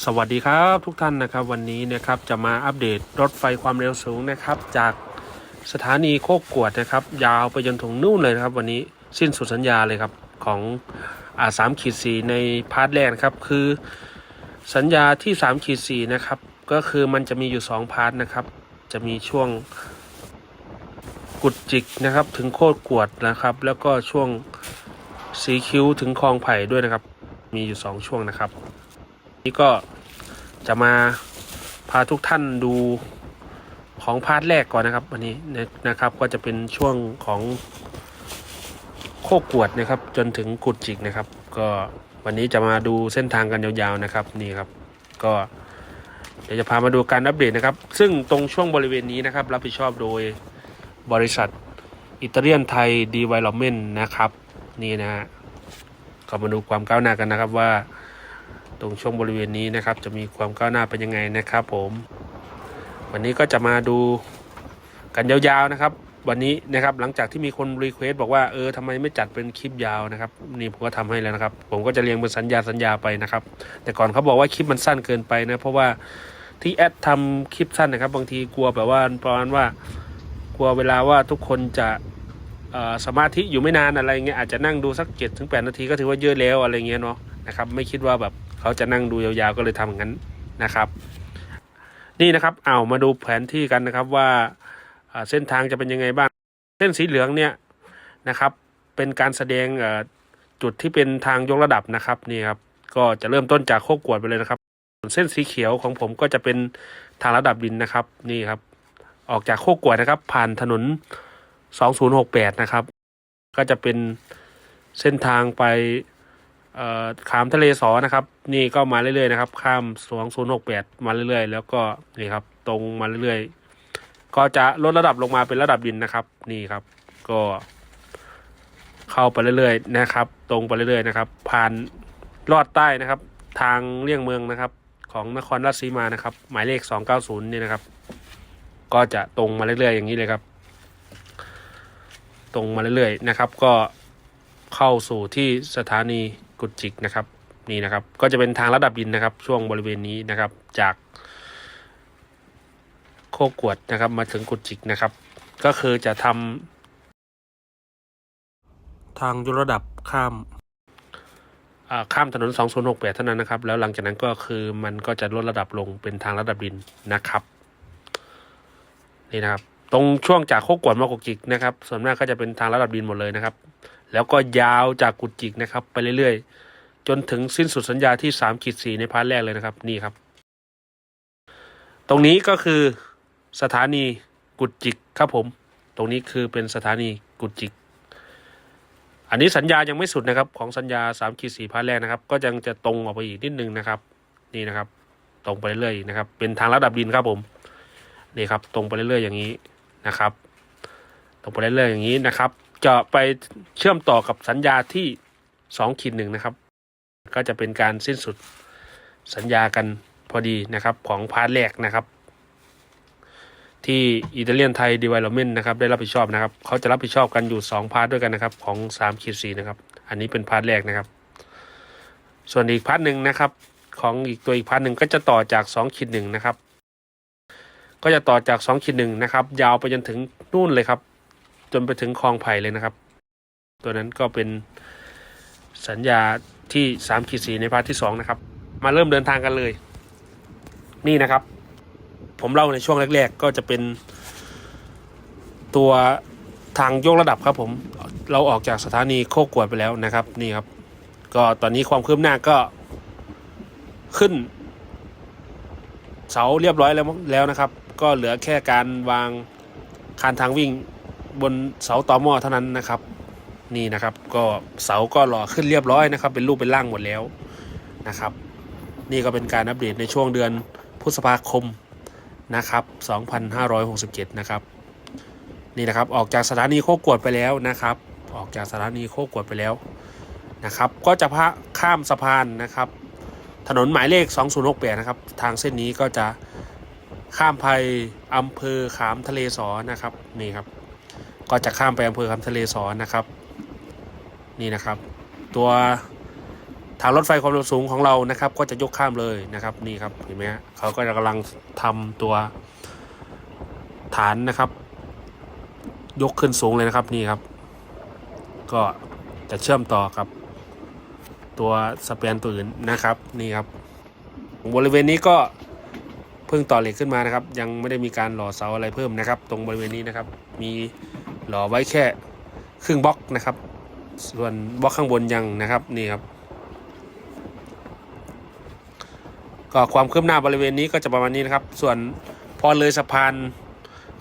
สวัสดีครับทุกท่านนะครับวันนี้นะครับจะมาอัปเดตรถไฟความเร็วสูงนะครับ จากสถานีโคกกวดนะครับ ยาวไปจนถึงนู่นเลยนะครับ วันนี้สิ้นสุดสัญญาเลยครับของอาสามขีดสีในพาร์ทแรกนะครับ คือสัญญาที่3ขีดสีนะครับ ก็คือมันจะมีอยู่2พาร์ทนะครับ จะมีช่วงกุดจิกนะครับ ถึงโคตรกวดนะครับ แล้วก็ช่วงสีคิ้วถึงคลองไผ่ด้วยนะครับ มีอยู่2ช่วงนะครับ นี่ก็จะมาพาทุกท่านดูของพาร์ทแรกก่อนนะครับวันนี้นะครับก็จะเป็นช่วงของโคกวดนะครับ จนถึงกุดจิกนะครับ ก็วันนี้จะมาดูเส้นทางกันยาวๆนะครับนี่ครับ ก็เดี๋ยวจะพามาดูการอัปเดตนะครับ ซึ่งตรงช่วงบริเวณนี้นะครับ รับผิดชอบโดยบริษัทอิตาเลียนไทยดีไวลอมเมนนะครับ นี่นะฮะก็มาดูความก้าวหน้ากันนะครับว่า ตรงช่วงบริเวณนี้นะครับ จะมีความก้าวหน้าเป็นยังไงนะครับผม วันนี้ก็จะมาดูกันยาวๆนะครับ วันนี้นะครับหลังจากที่มีคนรีเควสบอกว่าเออทำไมไม่จัดเป็นคลิปยาวนะครับ นี่ผมก็ทำให้แล้วนะครับ ผมก็จะเรียงเป็นสัญญาสัญญาไปนะครับ แต่ก่อนเขาบอกว่าคลิปมันสั้นเกินไปนะเพราะว่าที่แอดทำคลิปสั้นนะครับ บางทีกลัวแบบว่าประมาณว่ากลัวเวลาว่าทุกคนจะสมาธิอยู่ไม่นานอะไรเงี้ยอาจจะนั่งดูสักเจ็ดถึงแปดนาทีก็ถือว่าเยอะแล้วอะไรเงี้ยเนาะนะครับไม่คิดว่าแบบ เขาจะนั่งดูยาวๆก็เลยทำอย่างนั้นนะครับ นี่นะครับเอามาดูแผนที่กันนะครับว่าเส้นทางจะเป็นยังไงบ้าง เส้นสีเหลืองเนี่ยนะครับ เป็นการแสดงจุดที่เป็นทางยกระดับนะครับนี่ครับก็จะเริ่มต้นจากโคกกวดไปเลยนะครับส่วนเส้นสีเขียวของผมก็จะเป็นทางระดับดินนะครับนี่ครับ ออกจากโคกกวดนะครับ ผ่านถนน 2068 นะครับ ก็จะเป็นเส้นทางไป เอ่อขามทะเลสอนะครับ นี่ก็มาเรื่อยๆนะครับ ข้าม2068มาเรื่อยๆ แล้วก็นี่ครับ ตรงมาเรื่อยๆ ก็จะลดระดับลงมาเป็นระดับดินนะครับ นี่ครับ ก็ เข้าไปเรื่อยๆนะครับ ตรงไปเรื่อยๆนะครับ ผ่านลอดใต้นะครับ ทางเลี่ยงเมืองนะครับ ของนครราชสีมานะครับ หมายเลข290นี่นะครับ ก็จะตรงมาเรื่อยๆ อย่างนี้เลยครับ ตรงมาเรื่อยๆนะครับ ก็เข้าสู่ที่สถานี กุดจิกนะครับนี่นะครับก็จะเป็นทางระดับดินนะครับ ช่วงบริเวณนี้นะครับ จากโคกวดนะครับ มาถึงกุดจิกนะครับ ก็คือจะทำทางยกระดับข้ามอ่าข้ามถนน 2068 เท่านั้นนะครับ แล้วหลังจากนั้นก็คือมันก็จะลดระดับลงเป็นทางระดับดินนะครับนี่นะครับ ตรงช่วงจากโคกกวดมากุดจิกนะครับ ส่วนมากก็จะเป็นทางระดับดินหมดเลยนะครับ แล้วก็ยาวจากกุดจิกนะครับ ไปเรื่อยๆ จนถึงสิ้นสุดสัญญาที่3ขีด4ในพาร์ทแรกเลยนะครับนี่ครับ ตรงนี้ก็คือสถานีกุดจิกครับผม ตรงนี้คือเป็นสถานีกุดจิก อันนี้สัญญายังไม่สุดนะครับ ของสัญญา3ขีด4พาร์ทแรกนะครับ ก็ยังจะตรงออกไปอีกนิดนึงนะครับ นี่นะครับ ตรงไปเรื่อยๆนะครับ เป็นทางระดับดินครับผมนี่ครับ ตรงไปเรื่อยๆอย่างนี้นะครับ ตรงไปเรื่อยๆอย่างนี้นะครับ จะไปเชื่อมต่อกับสัญญาที่2ขีดหนึ่งนะครับ ก็จะเป็นการสิ้นสุดสัญญากันพอดีนะครับของพาร์ทแรกนะครับ ที่อิตาเลียนไทยดีเวล p เมนต์นะครับได้รับผิดชอบนะครับเขาจะรับผิดชอบกันอยู่ 2 พาร์ทด้วยกันนะครับของ3ขีด4นะครับ อันนี้เป็นพาร์ทแรกนะครับ ส่วนอีกพาร์ทหนึ่งนะครับของอีกตัวอีกพาร์ทหนึ่งก็จะต่อจาก2ขีดหนึ่งนะครับ ก็จะต่อจาก2ขีดหนึ่งนะครับ ยาวไปจนถึงนู่นเลยครับ จนไปถึงคลองไผ่เลยนะครับ ตัวนั้นก็เป็นสัญญาที่3ขีด4ในพาร์ทที่ 2 นะครับ มาเริ่มเดินทางกันเลย นี่นะครับ ผมเล่าในช่วงแรก ๆ ก็จะเป็น ตัวทางยกระดับครับผม เราออกจากสถานีโคกกวดไปแล้วนะครับ นี่ครับ ก็ตอนนี้ความคืบหน้าก็ขึ้น เสาเรียบร้อยแล้วแล้วนะครับ ก็เหลือแค่การวางคานทางวิ่ง บนเสาต่อหม้อเท่านั้นนะครับ นี่นะครับก็เสาก็หล่อขึ้นเรียบร้อยนะครับ เป็นรูปเป็นร่างหมดแล้วนะครับ นี่ก็เป็นการอัปเดตในช่วงเดือนพฤษภาคมนะครับ 2567 นะครับ นี่นะครับออกจากสถานีโคกวดไปแล้วนะครับ ออกจากสถานีโคกกวดไปแล้วนะครับ ก็จะพะข้ามสะพานนะครับ ถนนหมายเลข 2068 นะครับ ทางเส้นนี้ก็จะข้ามไปอำเภอขามทะเลสอนะครับนี่ครับ ก็จะข้ามไปอำเภอขามทะเลสอนะครับ นี่นะครับ ตัวทางรถไฟความเร็วสูงของเรานะครับ ก็จะยกข้ามเลยนะครับนี่ครับเห็นไหมฮะเขาก็จะกำลังทำตัวฐานนะครับ ยกขึ้นสูงเลยนะครับนี่ครับ ก็จะเชื่อมต่อกับ ตัวสเปียนตัวอื่นนะครับนี่ครับ บริเวณนี้ก็เพิ่งต่อเหล็กขึ้นมานะครับ ยังไม่ได้มีการหล่อเสาอะไรเพิ่มนะครับ ตรงบริเวณนี้นะครับ มี หล่อไว้แค่ครึ่งบล็อกนะครับ ส่วนบล็อกข้างบนยังนะครับนี่ครับ ก็ความคืบหน้าบริเวณนี้ก็จะประมาณนี้นะครับ ส่วนพอเลยสะพาน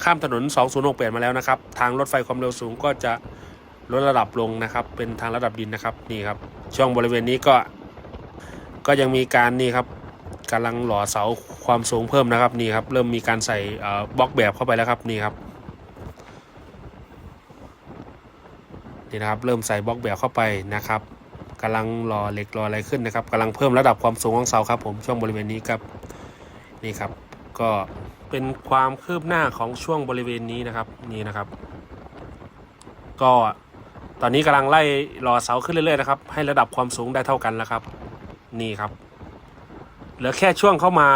ข้ามถนน 2068 มาแล้วนะครับ ทางรถไฟความเร็วสูงก็จะลดระดับลงนะครับ เป็นทางระดับดินนะครับนี่ครับ ช่วงบริเวณนี้ก็ก็ยังมีการนี่ครับกำลังหล่อเสาความสูงเพิ่มนะครับนี่ครับ เริ่มมีการใส่บล็อกแบบเข้าไปแล้วครับนี่ครับ นี่นะครับเริ่มใส่บล็อกแบบเข้าไปนะครับกำลังหล่อเหล็กหล่ออะไรขึ้นนะครับกำลังเพิ่มระดับความสูงของเสาครับผมช่วงบริเวณนี้ครับนี่ครับ ก็เป็นความคืบหน้าของช่วงบริเวณนี้นะครับนี่นะครับ ก็ตอนนี้กำลังไล่หล่อเสาขึ้นเรื่อยๆนะครับให้ระดับความสูงได้เท่ากันแล้วครับ นี่ครับเหลือแค่ช่วงเข้ามา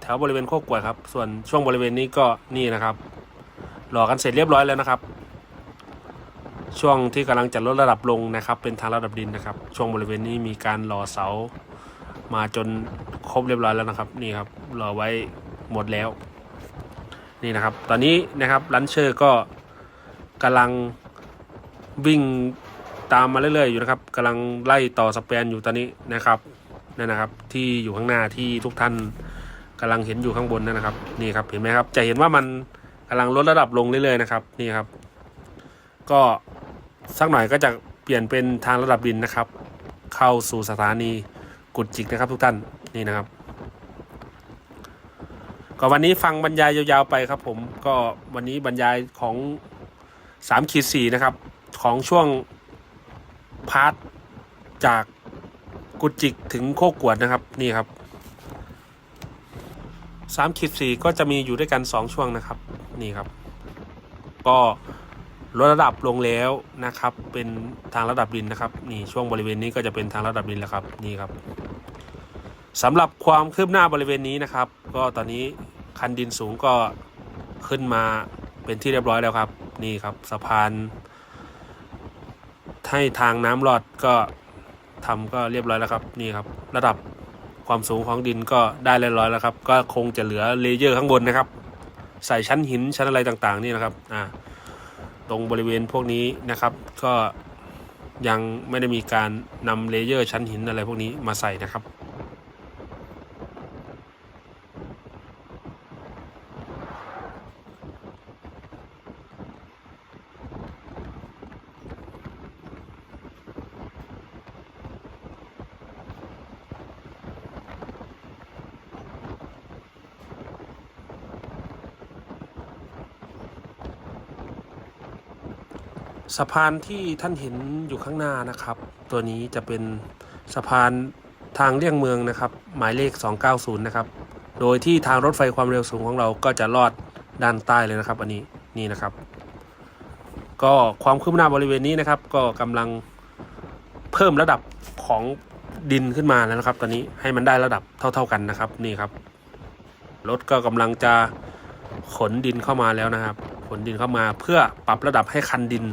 แถวบริเวณโคกกล้วยครับ ส่วนช่วงบริเวณนี้ก็นี่นะครับหล่อกันเสร็จเรียบร้อยแล้วนะครับ ช่วงที่กำลังจะลดระดับลงนะครับ เป็นทางระดับดินนะครับ ช่วงบริเวณนี้มีการหล่อเสา มาจนครบเรียบร้อยแล้วนะครับ นี่ครับหล่อไว้หมดแล้ว นี่นะครับ ตอนนี้นะครับลันเชอร์ก็กำลังวิ่งตามมาเรื่อยๆอยู่นะครับกำลังไล่ต่อสเปนอยู่ตอนนี้นะครับนั่นนะครับที่อยู่ข้างหน้าที่ทุกท่านกำลังเห็นอยู่ข้างบนนั่นนะครับ นี่ครับเห็นไหมครับจะเห็นว่ามันกำลังลดระดับลงเรื่อยๆนะครับ นี่ครับ ก็ สักหน่อยก็จะเปลี่ยนเป็นทางระดับดินนะครับ เข้าสู่สถานีกุดจิกนะครับทุกท่านนี่นะครับ ก็วันนี้ฟังบรรยายยาวๆไปครับ ผมก็วันนี้บรรยายของ3ขีด4นะครับ ของช่วงพาร์ทจากกุจิกถึงโคกกวดนะครับนี่ครับ3ขีด4ก็จะมีอยู่ด้วยกัน 2 ช่วงนะครับนี่ครับ ก็ ลดระดับลงแล้วนะครับ เป็นทางระดับดินนะครับ นี่ช่วงบริเวณนี้ก็จะเป็นทางระดับดินแล้วครับ นี่ครับสำหรับความคืบหน้าบริเวณนี้นะครับ ก็ตอนนี้คันดินสูงก็ขึ้นมาเป็นที่เรียบร้อยแล้วครับ นี่ครับสะพานให้ทางน้ำรอดก็ทำก็เรียบร้อยแล้วครับ นี่ครับ ระดับความสูงของดินก็ได้เรียบร้อยแล้วครับ ก็คงจะเหลือเลเยอร์ข้างบนนะครับ ใส่ชั้นหินชั้นอะไรต่างๆ นี่นะครับ อ่า ตรงบริเวณพวกนี้นะครับ ก็ยังไม่ได้มีการนำเลเยอร์ชั้นหินอะไรพวกนี้มาใส่นะครับ สะพานที่ท่านเห็นอยู่ข้างหน้านะครับ ตัวนี้จะเป็นสะพานทางเลี่ยงเมืองนะครับ หมายเลข 290 นะครับ โดยที่ทางรถไฟความเร็วสูงของเราก็จะลอดด้านใต้เลยนะครับ อันนี้นี่นะครับ ก็ความคืบหน้าบริเวณนี้นะครับ ก็กำลังเพิ่มระดับของดินขึ้นมาแล้วนะครับ ตอนนี้ให้มันได้ระดับเท่า ๆกันนะครับ นี่ครับรถก็กำลังจะขนดินเข้ามาแล้วนะครับ ขนดินเข้ามาเพื่อปรับระดับให้คันดิน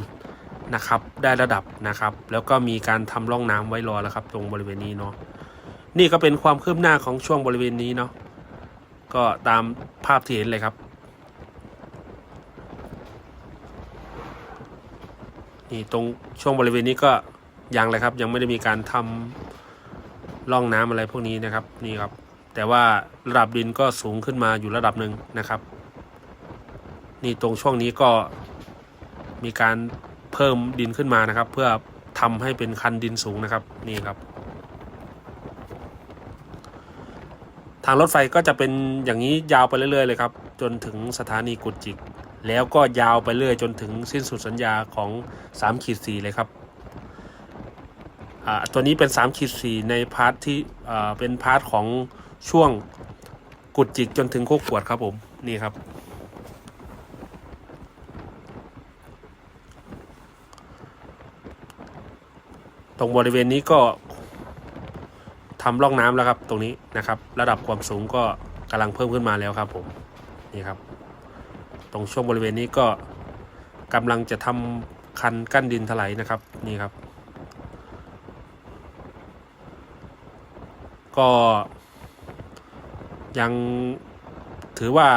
นะครับได้ระดับนะครับ แล้วก็มีการทำร่องน้ำไว้รอแล้วครับ ตรงบริเวณนี้เนาะนี่ก็เป็นความคืบหน้าของช่วงบริเวณนี้เนาะก็ตามภาพที่เห็นเลยครับ นี่ตรงช่วงบริเวณนี้ก็ยังเลยครับ ยังไม่ได้มีการทำร่องน้ำอะไรพวกนี้นะครับนี่ครับ แต่ว่าระดับดินก็สูงขึ้นมาอยู่ระดับหนึ่งนะครับ นี่ตรงช่วงนี้ก็มีการ เพิ่มดินขึ้นมานะครับ เพื่อทำให้เป็นคันดินสูงนะครับนี่ครับ ทางรถไฟก็จะเป็นอย่างนี้ยาวไปเรื่อยๆเลยครับ จนถึงสถานีกุจิก แล้วก็ยาวไปเรื่อยจนถึงสิ้นสุดสัญญาของ3ขีด4เลยครับอ่าตัวนี้เป็น3ขีด4ในพาร์ทที่อ่าเป็นพาร์ทของช่วงกุดจิกจนถึงโคกขวดครับผมนี่ครับ ตรงบริเวณนี้ก็ทำร่องน้ำแล้วครับตรงนี้นะครับ ระดับความสูงก็กำลังเพิ่มขึ้นมาแล้วครับผมนี่ครับ ตรงช่วงบริเวณนี้ก็กำลังจะทำคันกั้นดินถลายนะครับนี่ครับ ก็ยังถือว่า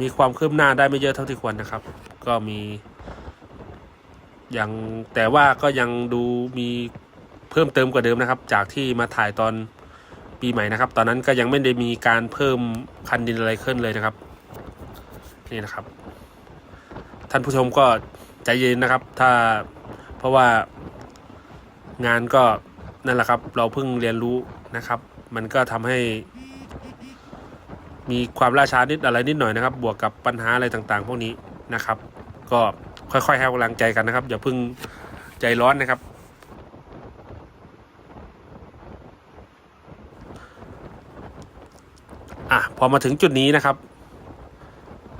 มีความคืบหน้าได้ไม่เยอะเท่าที่ควรนะครับ ก็มียังแต่ว่าก็ยังดูมี เพิ่มเติมกว่าเดิมนะครับ จากที่มาถ่ายตอนปีใหม่นะครับ ตอนนั้นก็ยังไม่ได้มีการเพิ่มคันดินอะไรขึ้นเลยนะครับ นี่นะครับ ท่านผู้ชมก็ใจเย็นนะครับ ถ้าเพราะว่างานก็นั่นแหละครับ เราเพิ่งเรียนรู้นะครับ มันก็ทำให้มีความล่าช้านิดอะไรนิดหน่อยนะครับ บวกกับปัญหาอะไรต่างๆ พวกนี้นะครับ ก็ค่อยๆให้กำลังใจกันนะครับ อย่าเพิ่งใจร้อนนะครับ อะพอมาถึงจุดนี้นะครับ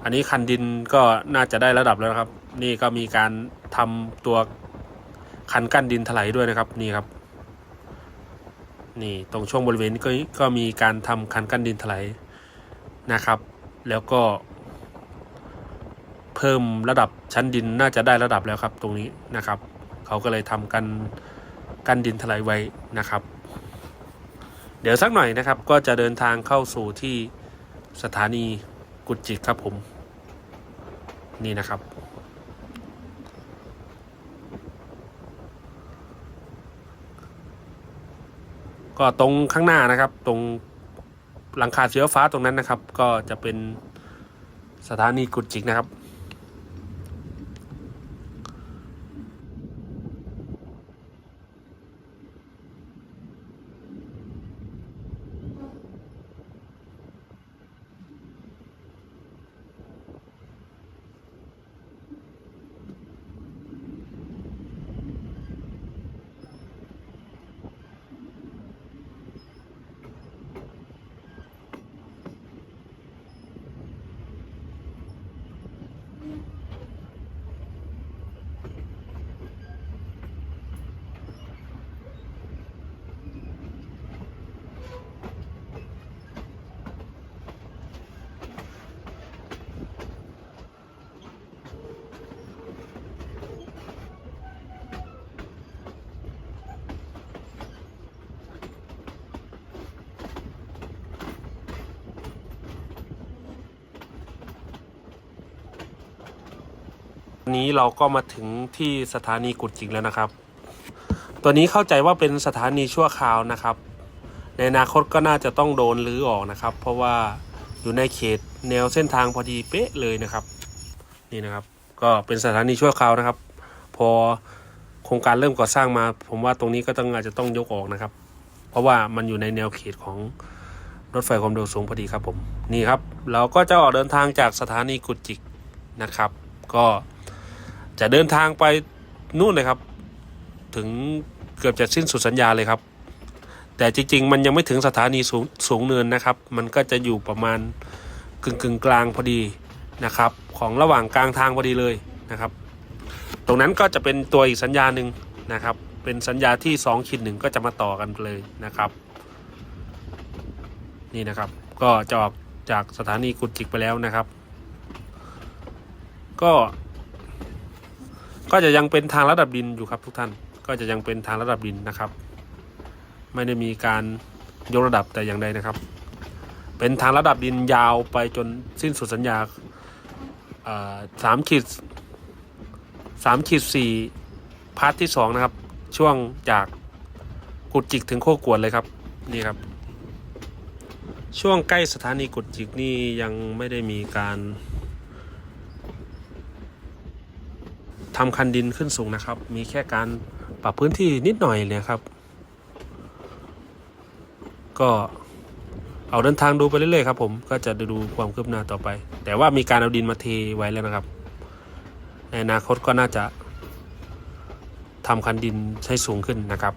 อันนี้คันดินก็น่าจะได้ระดับแล้วนะครับ นี่ก็มีการทำตัวคันกั้นดินถลายด้วยนะครับ นี่ครับ นี่ตรงช่วงบริเวณนี้ก็ก็มีการทำคันกั้นดินถลายนะครับ แล้วก็ เพิ่มระดับชั้นดินน่าจะได้ระดับแล้วครับ ตรงนี้นะครับ เขาก็เลยทำกันกั้นดินถลายไว้นะครับ เดี๋ยวสักหน่อยนะครับ ก็จะเดินทางเข้าสู่ที่ สถานีกุจิกครับผม นี่นะครับ ก็ตรงข้างหน้านะครับ ตรงหลังคาสีฟ้าตรงนั้นนะครับ ก็จะเป็นสถานีกุจิกนะครับ นี้เราก็มาถึงที่สถานีกุดจิกแล้วนะครับ ตัวนี้เข้าใจว่าเป็นสถานีชั่วคราวนะครับ ในอนาคตก็น่าจะต้องโดนรื้อออกนะครับ เพราะว่าอยู่ในเขตแนวเส้นทางพอดีเป๊ะเลยนะครับ นี่นะครับ ก็เป็นสถานีชั่วคราวนะครับ พอโครงการเริ่มก่อสร้างมา ผมว่าตรงนี้ก็ต้องอาจจะต้องยกออกนะครับ เพราะว่ามันอยู่ในแนวเขตของรถไฟความเร็วสูงพอดีครับผม นี่ครับ เราก็จะออกเดินทางจากสถานีกุจิกนะครับ ก็ จะเดินทางไปนู่นเลยครับ ถึงเกือบจะสิ้นสุดสัญญาเลยครับ แต่จริง ๆ มันยังไม่ถึงสถานีสูงสูงเนินนะครับ มันก็จะอยู่ประมาณกึ่งกึ่งกลางพอดีนะครับ ของระหว่างกลางทางพอดีเลยนะครับ ตรงนั้นก็จะเป็นตัวอีกสัญญาหนึ่งนะครับ เป็นสัญญาที่2ขีดหนึ่งก็จะมาต่อกันเลยนะครับ นี่นะครับ ก็จะออกจากสถานีกุดจิกไปแล้วนะครับ ก็ ก็จะยังเป็นทางระดับดินอยู่ครับทุกท่าน ก็จะยังเป็นทางระดับดินนะครับ ไม่ได้มีการยกระดับแต่อย่างใดนะครับ เป็นทางระดับดินยาวไปจนสิ้นสุดสัญญาสามขีดสามขีดสี่พาร์ทที่สองนะครับ ช่วงจากกุดจิกถึงโคกวดเลยครับนี่ครับ ช่วงใกล้สถานีกุดจิกนี่ยังไม่ได้มีการ ทำคันดินขึ้นสูงนะครับ มีแค่การปรับพื้นที่นิดหน่อยเลยครับ ก็เอาเดินทางดูไปเรื่อยๆครับผมก็จะดูความคืบหน้าต่อไป แต่ว่ามีการเอาดินมาเทไว้แล้วนะครับ ในอนาคตก็น่าจะทำคันดินให้สูงขึ้นนะครับ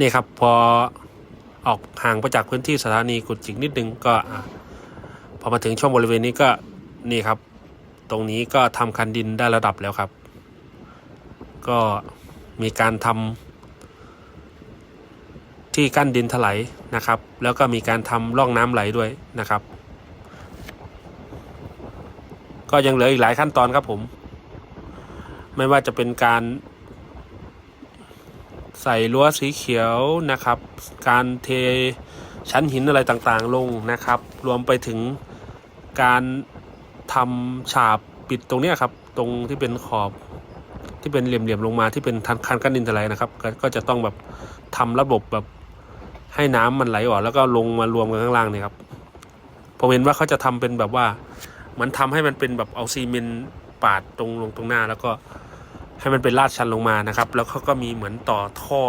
นี่ครับพอออกห่างไปจากพื้นที่สถานีกุดจิกนิดนึงก็พอมาถึงช่วงบริเวณนี้ก็นี่ครับ ตรงนี้ก็ทำคันดินได้ระดับแล้วครับ ก็มีการทำที่กั้นดินถลายนะครับ แล้วก็มีการทำร่องน้ำไหลด้วยนะครับ ก็ยังเหลืออีกหลายขั้นตอนครับผม ไม่ว่าจะเป็นการ ใส่รั้วสีเขียวนะครับ การเทชั้นหินอะไรต่างๆ ลงนะครับ รวมไปถึงการทำฉาบปิดตรงนี้ครับ ตรงที่เป็นขอบที่เป็นเหลี่ยมๆลงมาที่เป็นทันคันกั้นดินทลายนะครับกก็จะต้องแบบทำระบบแบบให้น้ำมันไหลออกแล้วก็ลงมารวมกันข้างล่างเนี่ยครับผมเห็นว่าเขาจะทำเป็นแบบว่า มันทำให้มันเป็นแบบเอาซีเมนต์ปาดตรงลงตรงหน้าแล้วก็ ให้มันเป็นลาดชันลงมานะครับ แล้วเขาก็มีเหมือนต่อท่อ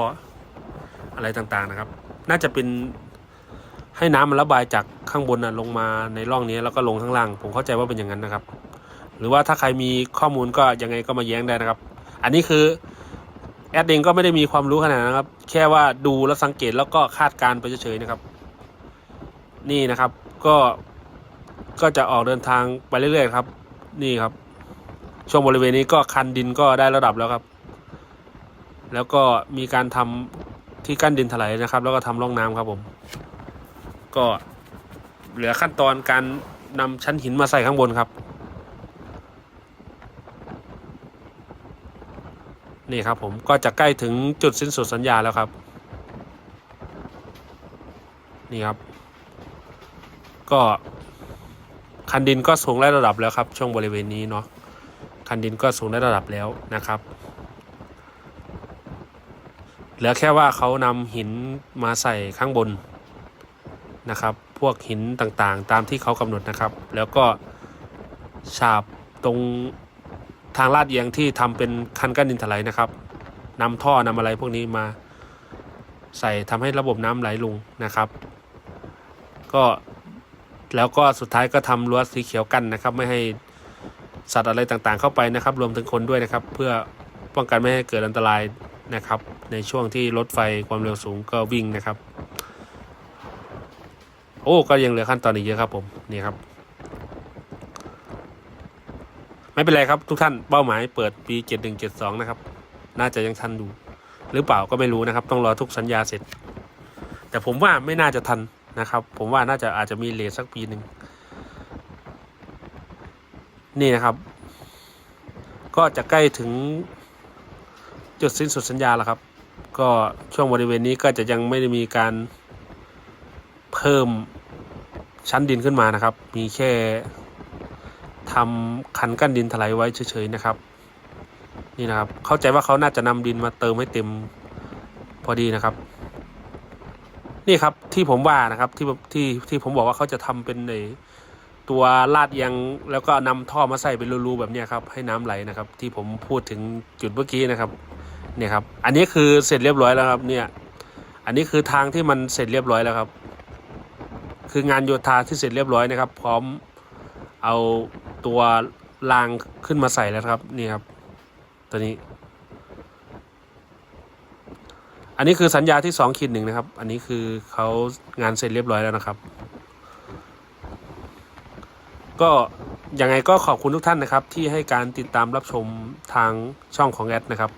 อะไรต่างๆนะครับ น่าจะเป็นให้น้ำมันระบายจากข้างบนนะลงมาในร่องนี้แล้วก็ลงข้างล่าง ผมเข้าใจว่าเป็นอย่างนั้นนะครับ หรือว่าถ้าใครมีข้อมูลก็ยังไงก็มาแย้งได้นะครับ อันนี้คือแอดเองก็ไม่ได้มีความรู้ขนาดนั้นนะครับ แค่ว่าดูแล้วสังเกตแล้วก็คาดการณ์ไปเฉยๆนะครับ นี่นะครับก็ก็จะออกเดินทางไปเรื่อยๆครับ นี่ครับ ช่วงบริเวณนี้ก็คันดินก็ได้ระดับแล้วครับ แล้วก็มีการทำที่กั้นดินถลายนะครับ แล้วก็ทำร่องน้ำครับผม ก็เหลือขั้นตอนการนำชั้นหินมาใส่ข้างบนครับ นี่ครับผมก็จะใกล้ถึงจุดสิ้นสุดสัญญาแล้วครับ นี่ครับ ก็คันดินก็สูงได้ระดับแล้วครับ ช่วงบริเวณนี้เนาะ คันดินก็สูงได้ระดับแล้วนะครับ เหลือแค่ว่าเขานำหินมาใส่ข้างบนนะครับ พวกหินต่างๆ ตามที่เขากำหนดนะครับ แล้วก็ฉาบตรงทางลาดเอียงที่ทำเป็นคันกั้นดินถลายนะครับนำท่อนำอะไรพวกนี้มาใส่ทำให้ระบบน้ำไหลลงนะครับ ก็แล้วก็สุดท้ายก็ทำรั้วสีเขียวกั้นนะครับ ไม่ให้ สัตว์อะไรต่างๆเข้าไปนะครับ รวมถึงคนด้วยนะครับ เพื่อป้องกันไม่ให้เกิดอันตรายนะครับ ในช่วงที่รถไฟความเร็วสูงก็วิ่งนะครับ โอ้ก็ยังเหลือขั้นตอนอีกเยอะครับผมนี่ครับ ไม่เป็นไรครับทุกท่านเป้าหมายเปิดปี 7172 นะครับ น่าจะยังทันดูหรือเปล่าก็ไม่รู้นะครับ ต้องรอทุกสัญญาเสร็จ แต่ผมว่าไม่น่าจะทันนะครับ ผมว่าน่าจะอาจจะมีเลทสักปีหนึ่ง นี่นะครับ ก็จะใกล้ถึงจุดสิ้นสุดสัญญาแล้วครับ ก็ช่วงบริเวณนี้ก็จะยังไม่ได้มีการเพิ่มชั้นดินขึ้นมานะครับ มีแค่ทำคันกั้นดินถลายไว้เฉยๆนะครับ นี่นะครับ เข้าใจว่าเขาน่าจะนำดินมาเติมให้เต็มพอดีนะครับ นี่ครับที่ผมว่านะครับที่ที่ที่ผมบอกว่าเขาจะทำเป็นใน ตัวลาดเอียงแล้วก็นำท่อมาใส่เป็นรูๆแบบนี้ครับให้น้ำไหลนะครับ ที่ผมพูดถึงจุดเมื่อกี้นะครับเนี่ยครับ อันนี้คือเสร็จเรียบร้อยแล้วครับเนี่ย อันนี้คือทางที่มันเสร็จเรียบร้อยแล้วครับ คืองานโยธาที่เสร็จเรียบร้อยนะครับ พร้อมเอาตัวรางขึ้นมาใส่แล้วครับนี่ครับ ตัวนี้ อันนี้คือสัญญาที่สองขีดหนึ่งนะครับ อันนี้คือเขางานเสร็จเรียบร้อยแล้วนะครับ ก็ยังไงก็ขอบคุณทุกท่านนะครับ ที่ให้การติดตามรับชมทางช่องของแอดนะครับ